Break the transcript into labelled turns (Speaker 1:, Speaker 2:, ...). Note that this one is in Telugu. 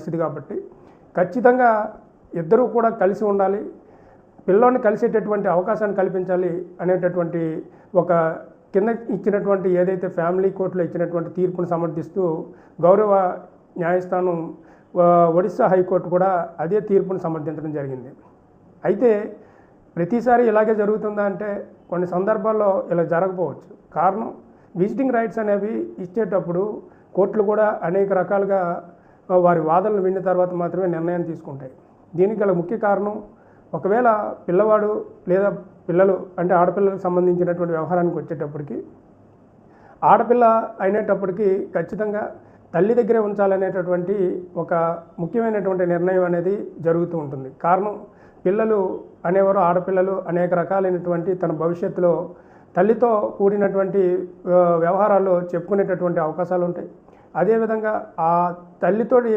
Speaker 1: పరిస్థితి కాబట్టి ఖచ్చితంగా ఇద్దరూ కూడా కలిసి ఉండాలి. పిల్లోని కలిసేటటువంటి అవకాశాన్ని కల్పించాలి అనేటటువంటి ఒక కింద ఇచ్చినటువంటి ఏదైతే ఫ్యామిలీ కోర్టులో ఇచ్చినటువంటి తీర్పును సమర్థిస్తూ గౌరవ న్యాయస్థానం ఒడిశా హైకోర్టు కూడా అదే తీర్పును సమర్థించడం జరిగింది. అయితే ప్రతిసారి ఇలాగే జరుగుతుందా అంటే కొన్ని సందర్భాల్లో ఇలా జరగకపోవచ్చు. కారణం విజిటింగ్ రైట్స్ అనేవి ఇచ్చేటప్పుడు కోర్టులు కూడా అనేక రకాలుగా వారి వాదనలు విన్న తర్వాత మాత్రమే నిర్ణయం తీసుకుంటాయి. దీనికి గల ముఖ్య కారణం ఒకవేళ పిల్లవాడు లేదా పిల్లలు అంటే ఆడపిల్లలకు సంబంధించినటువంటి వ్యవహారానికి వచ్చేటప్పటికి ఆడపిల్ల అయినప్పటికీ ఖచ్చితంగా తల్లి దగ్గరే ఉంచాలనేటటువంటి ఒక ముఖ్యమైనటువంటి నిర్ణయం అనేది జరుగుతూ ఉంటుంది. కారణం పిల్లలు అనేవారు ఆడపిల్లలు అనేక రకాలైనటువంటి తన భవిష్యత్తులో తల్లితో కూడినటువంటి వ్యవహారాలు చెప్పుకునేటటువంటి అవకాశాలు ఉంటాయి అదేవిధంగా ఆ తల్లితోటి